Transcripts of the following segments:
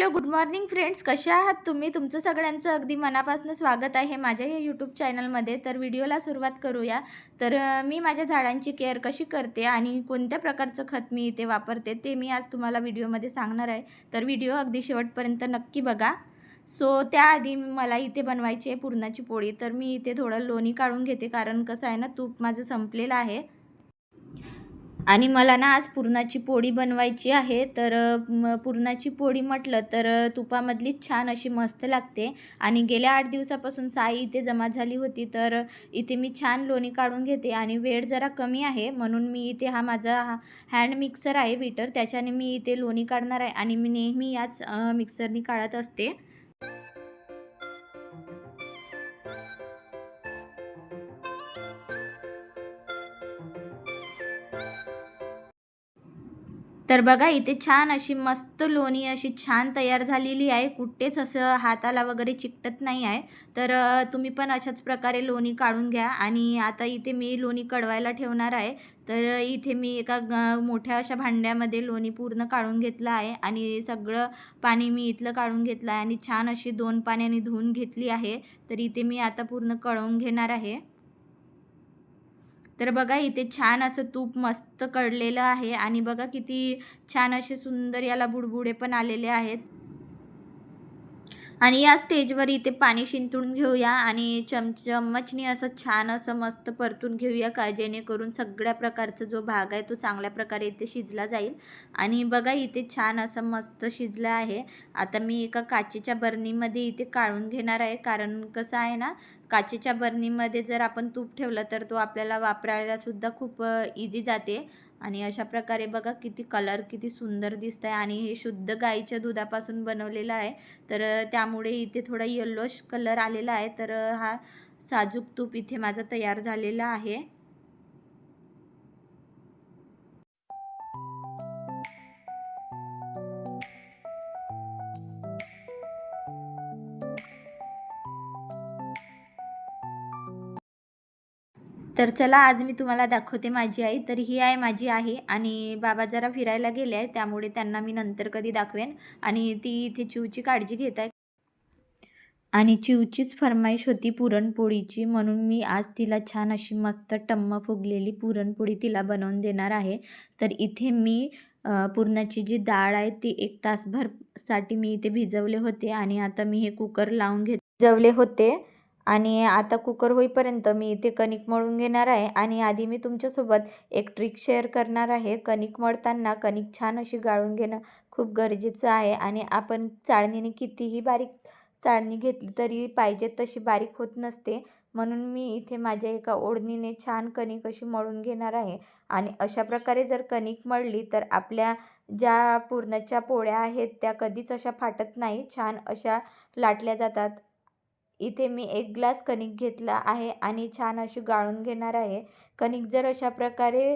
Hello good morning friends. कशा आहात तुम्ही? तुमचं सगळ्यांचं अगदी मनापासून स्वागत आहे माझ्या या यूट्यूब चॅनलमध्ये. तर व्हिडिओला सुरुवात करूया. तर मी माझ्या झाडांची केअर कशी करते आणि कोणत्या प्रकारचं खत मी इथे वापरते ते मी आज तुम्हाला व्हिडिओमध्ये सांगणार आहे. तर व्हिडिओ अगदी शेवटपर्यंत नक्की बघा. सो त्याआधी मला इथे बनवायची आहे पुरणाची पोळी. तर मी इथे थोडं लोणी काढून घेते कारण कसं आहे ना तूप माझं संपलेलं आहे. आणि मला ना आज पुरणाची पोळी बनवायची आहे तर म पुरणाची पोळी म्हटलं तर तुपामधली तुपामधलीच छान अशी मस्त लागते. आणि गेल्या आठ दिवसापासून साई इथे जमा झाली होती तर इथे मी छान लोणी काढून घेते आणि वेळ जरा कमी आहे म्हणून मी इथे हा माझा हा हँड मिक्सर आहे बीटर त्याच्याने मी इथे लोणी काढणार आहे आणि मी नेहमी याच मिक्सरनी काढत असते. तर बघा इथे छान अशी मस्त लोणी अशी छान तयार झालेली आहे. कुठेच असं हाताला वगैरे चिकटत नाही आहे. तर तुम्ही पण अशाच प्रकारे लोणी काढून घ्या. आणि आता इथे मी लोणी कडवायला ठेवणार आहे. तर इथे मी एका ग मोठ्या अशा भांड्यामध्ये लोणी पूर्ण काढून घेतलं आहे. आणि सगळं पाणी मी इथलं काढून घेतलं आहे. आणि छान अशी दोन पाण्याने धुवून घेतली आहे. तर इथे मी आता पूर्ण कळवून घेणार आहे. तर बघा इथे छान असं तूप मस्त कडलेलं आहे. आणि बघा किती छान असे सुंदर याला बुडबुडे पण आलेले आहेत. आणि या स्टेजवर इथे पाणी शिंतून घेऊया आणि चम चम्मचनी असं छान असं मस्त परतून घेऊया का जेणेकरून सगळ्या प्रकारचा जो भाग आहे तो चांगल्या प्रकारे इथे शिजला जाईल. आणि बघा इथे छान असं मस्त शिजलं आहे. आता मी एका काचेच्या बरणीमध्ये इथे काढून घेणार आहे. कारण कसं आहे ना काचेच्या बरणीमध्ये जर आपण तूप ठेवलं तर तो आपल्याला वापरायला सुद्धा खूप इझी जाते. आणि अशा प्रकारे बघा किती कलर किती सुंदर दिसत आहे आणि हे शुद्ध गाईच्या दुधापासून बनवलेलं आहे. तर त्यामुळे इथे थोडा येल्लोश कलर आलेला आहे. तर हा साजूक तूप इथे माझा तयार झालेला आहे. तर चला आज मी तुम्हाला दाखवते माझी आई. तर ही आहे माझी आहे आणि बाबा जरा फिरायला गेले आहे त्यामुळे त्यांना मी नंतर कधी दाखवेन. आणि ती इथे चिवची काळजी घेत आहे आणि चिवचीच फरमाईश होती पुरणपोळीची म्हणून मी आज तिला छान अशी मस्त टम्म फुगलेली पुरणपोळी तिला बनवून देणार आहे. तर इथे मी पुरणाची जी डाळ आहे ती एक तासभरसाठी मी इथे भिजवले होते आणि आता मी हे कुकर लावून घेत भिजवले होते. आणि आता कुकर होईपर्यंत मी इथे कणिक मळून घेणार आहे. आणि आधी मी तुमच्यासोबत एक ट्रिक शेअर करणार आहे. कणिक मळताना कणिक छान अशी गाळून घेणं खूप गरजेचं आहे. आणि आपण चाळणीने कितीही बारीक चाळणी घेतली तरी पाहिजे तशी बारीक होत नसते. म्हणून मी इथे माझ्या एका ओढणीने छान कणिक अशी मळून घेणार आहे. आणि अशा प्रकारे जर कणिक मळली तर आपल्या ज्या पुरणाच्या पोळ्या आहेत त्या कधीच अशा फाटत नाही. छान अशा लाटल्या जातात. इथे मी एक ग्लास कणिक घेतला आहे आणि छान अशी गाळून घेणार आहे. कणिक जर अशा प्रकारे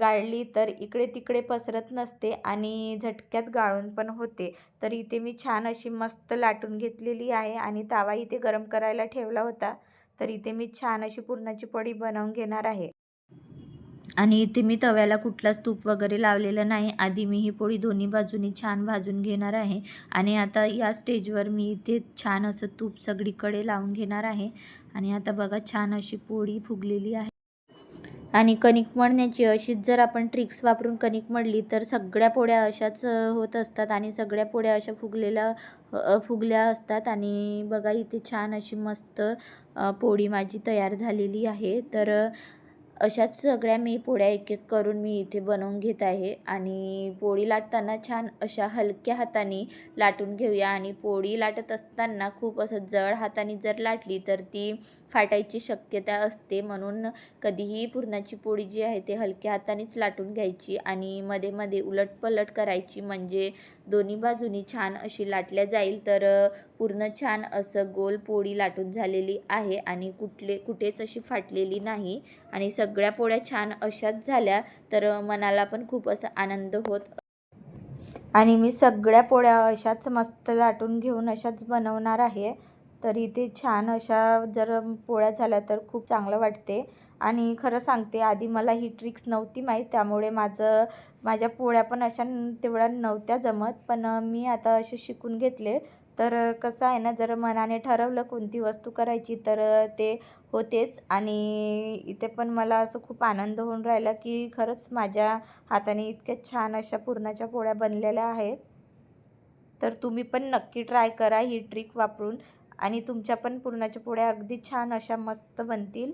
गाळली तर इकडे तिकडे पसरत नसते आणि झटक्यात गाळून पण होते. तर इथे मी छान अशी मस्त लाटून घेतलेली आहे आणि तावा इथे गरम करायला ठेवला होता. तर इथे मी छान अशी पुरणाची पोळी बनवून घेणार आहे. आणि इथे मी तव्याला कुठलाच तूप वगैरे लावलेलं नाही. आधी मी ही पोळी दोन्ही बाजूनी छान भाजून घेणार आहे. आणि आता या स्टेजवर मी इथे छान असं तूप सगळीकडे लावून घेणार आहे. आणि आता बघा छान अशी पोळी फुगलेली आहे. आणि कणिक मळण्याची अशीच जर आपण ट्रिक्स वापरून कणिक मळली तर सगळ्या पोळ्या अशाच होत असतात आणि सगळ्या पोळ्या अशा फुगलेल्या फुगल्या असतात. आणि बघा इथे छान अशी मस्त पोळी माझी तयार झालेली आहे. तर अशाच सगळ्या मी पोळ्या एक एक करून मी इथे बनवून घेत आहे. आणि पोळी लाटताना छान अशा हलक्या हाताने लाटून घेऊया. आणि पोळी लाटत असताना खूप असं जड हाताने जर लाटली तर ती फाटायची शक्यता असते. म्हणून कधीही पुरणाची पोळी जी आहे ते हलक्या हातानेच लाटून घ्यायची आणि मध्ये मध्ये उलटपलट करायची. म्हणजे दोन्ही बाजूनी छान अशी लाटल्या जाईल तर पूर्ण छान असं गोल पोळी लाटून झालेली आहे आणि कुठले कुठेच अशी फाटलेली नाही. आणि सग सगळ्या पोळ्या छान अशाच झाल्या तर मनाला पण खूप असा आनंद होत. आणि मी सगळ्या पोळ्या अशाच मस्त लाटून घेऊन अशाच बनवणार आहे. तर इथे छान अशा जर पोळ्या झाल्या तर खूप चांगलं वाटते. आणि खरं सांगते आधी मला ही ट्रिक्स नव्हती माहीत त्यामुळे माझं माझ्या पोळ्या पण अशा तेवढ्या नव्हत्या जमत. पण मी आता असे शिकून घेतले. तर कसं आहे ना जर मनाने ठरवलं कोणती वस्तू करायची तर ते होतेच. आणि इथे पण मला असं खूप आनंद होऊन राहिला की खरंच माझ्या हाताने इतक्या छान अशा पुरणाच्या पोळ्या बनलेल्या आहेत. तर तुम्ही पण नक्की ट्राय करा ही ट्रिक वापरून. आणि तुमच्या पण पुरणाच्या पोळ्या अगदी छान अशा मस्त बनतील.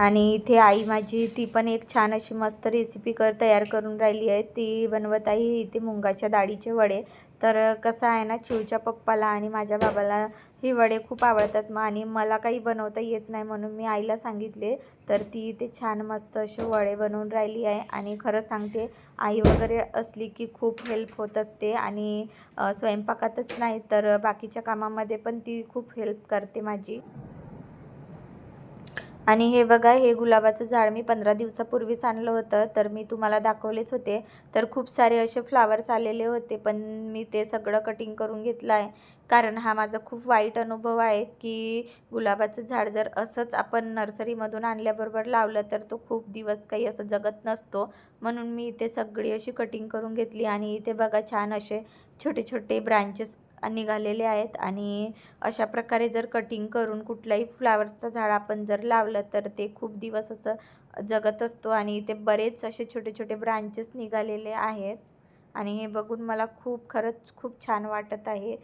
आणि इथे आई माझी ती पण एक छान अशी मस्त रेसिपी कर तयार करून राहिली आहे. ती बनवत आहे इथे मुंगाच्या डाळीचे वडे. तर कसं आहे ना चिवच्या पप्पाला आणि माझ्या बाबाला हे वडे खूप आवडतात. मग आणि मला काही बनवता येत नाही म्हणून मी आईला सांगितले. तर ती इथे छान मस्त असे वडे बनवून राहिली आहे. आणि खरं सांगते आई वगैरे असली की खूप हेल्प होत असते. आणि स्वयंपाकातच नाही तर बाकीच्या कामामध्ये पण ती खूप हेल्प करते माझी. आणि हे बघा हे गुलाबाचं झाड मी पंधरा दिवसापूर्वीच आणलं होतं तर मी तुम्हाला दाखवलेच होते. तर खूप सारे असे फ्लावर्स आलेले होते पण मी ते सगळं कटिंग करून घेतलं आहे. कारण हा माझा खूप वाईट अनुभव आहे की गुलाबाचं झाड जर असंच आपण नर्सरीमधून आणल्याबरोबर लावलं तर तो खूप दिवस काही असं जगत नसतो. म्हणून मी इथे सगळी अशी कटिंग करून घेतली आणि इथे बघा छान असे छोटे छोटे ब्रांचेस निघालेले आहेत आणि अशा प्रकारे जर कटिंग करून कुठलाही फ्लावरचं झाड आपण जर लावलं तर ते खूप दिवस असं जगत असतो आणि ते बरेच असे छोटे छोटे ब्रांचेस निघालेले आहेत. आणि हे बघून मला खूप खरंच खूप छान वाटत आहे.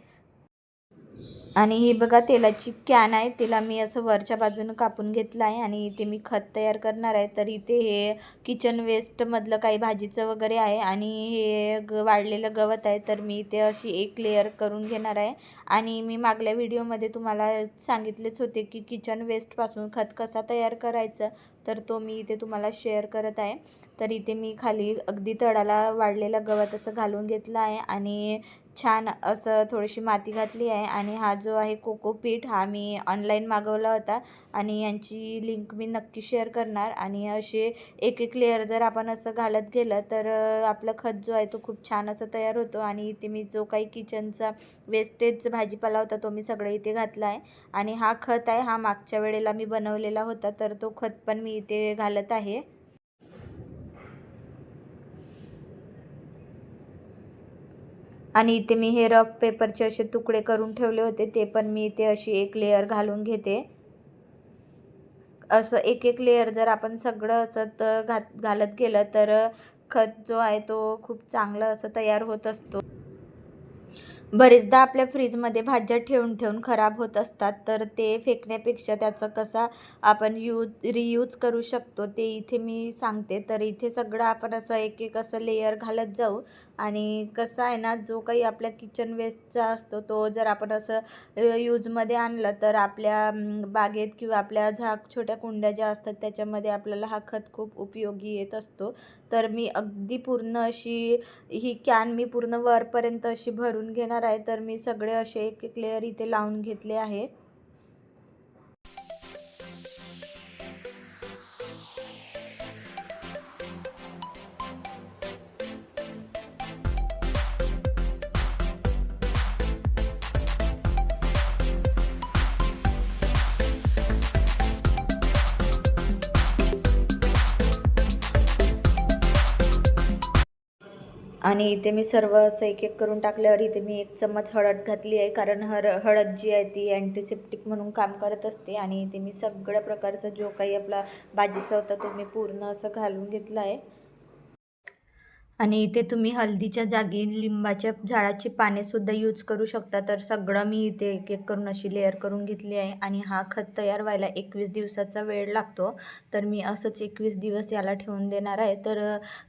आणि ही बघा तेलाची कॅन आहे. तिला मी असं वरच्या बाजूनं कापून घेतलं आहे आणि इथे मी खत तयार करणार आहे. तर इथे हे किचन वेस्टमधलं काही भाजीचं वगैरे आहे आणि हे ग वाढलेलं गवत आहे. तर मी इथे अशी एक लेअर करून घेणार आहे. आणि मी मागल्या व्हिडिओमध्ये तुम्हाला सांगितलेच होते की किचन वेस्टपासून खत कसा तयार करायचं. तर तो मी इथे तुम्हाला शेअर करत आहे. तर इथे मी खाली अगदी तळाला वाढलेलं गवत असं घालून घेतलं आहे. आणि छान असं थोडीशी माती घातली आहे आणि हा जो आहे कोकोपीट हा मी ऑनलाईन मागवला होता आणि यांची लिंक मी नक्की शेअर करणार. आणि असे एक एक लेअर जर आपण असं घालत गेलं तर आपलं खत जो आहे तो खूप छान असं तयार होतो. आणि इथे मी जो काही किचनचा वेस्टेज भाजीपाला होता तो मी सगळं इथे घातला आहे. आणि हा खत आहे हा मागच्या वेळेला मी बनवलेला होता तर तो खत पण मी इथे घालत आहे. आणि इथे मी हे रफ पेपरचे असे तुकडे करून ठेवले होते ते पण मी इथे अशी एक लेअर घालून घेते. असं एक एक लेअर जर आपण सगळं असं घात घालत गेलं तर खत जो आहे तो खूप चांगलं असं तयार होत असतो. बरेचदा आपल्या फ्रीजमध्ये भाज्या ठेवून ठेवून खराब होत असतात तर ते फेकण्यापेक्षा त्याचा कसा आपण यूज रियूज करू शकतो ते इथे मी सांगते. तर इथे सगळं आपण असं एक एक असं लेयर घालत जाऊ आणि कसं आहे ना जो काही आपल्या किचन वेस्टचा असतो तो जर आपण असं यूजमध्ये आणलं तर आपल्या बागेत किंवा आपल्या झाक छोट्या कुंड्या ज्या असतात त्याच्यामध्ये आपल्याला हा खत खूप उपयोगी येत असतो. तर मी अगदी पूर्ण अशी ही कॅन मी पूर्ण वरपर्यंत अशी भरून घेणार आहे. तर मी सगळे असे एक एक लेअर इथे लावून घेतले आहे. आणि इथे मी सर्व असं एक एक करून टाकल्यावर इथे मी एक चम्मच हळद घातली आहे कारण हर हळद जी आहे ती अँटीसेप्टिक म्हणून काम करत असते आणि इथे मी सगळ्या प्रकारचा जो काही आपला भाजीचा होता तो मी पूर्ण असं घालून घेतला आहे. आणि इथे तुम्ही हल्दीच्या जागी लिंबाच्या झाडाची पानेसुद्धा यूज करू शकता. तर सगळं मी इथे एक एक करून अशी लेअर करून घेतली आहे आणि हा खत तयार व्हायला एकवीस दिवसाचा वेळ लागतो. तर मी असंच एकवीस दिवस याला ठेवून देणार आहे. तर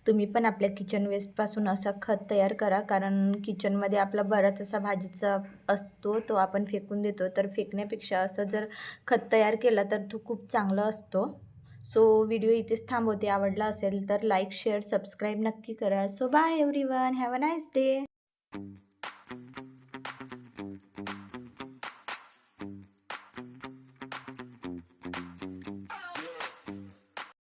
तुम्ही पण आपल्या किचन वेस्टपासून असा खत तयार करा. कारण किचनमध्ये आपला बराच असा भाजीचा असतो तो आपण फेकून देतो. तर फेकण्यापेक्षा असं जर खत तयार केला तर तो खूप चांगला असतो. सो व्हिडिओ इथेच थांबवते. आवडला असेल तर लाईक शेअर सबस्क्राईब नक्की करा. So bye everyone have a nice day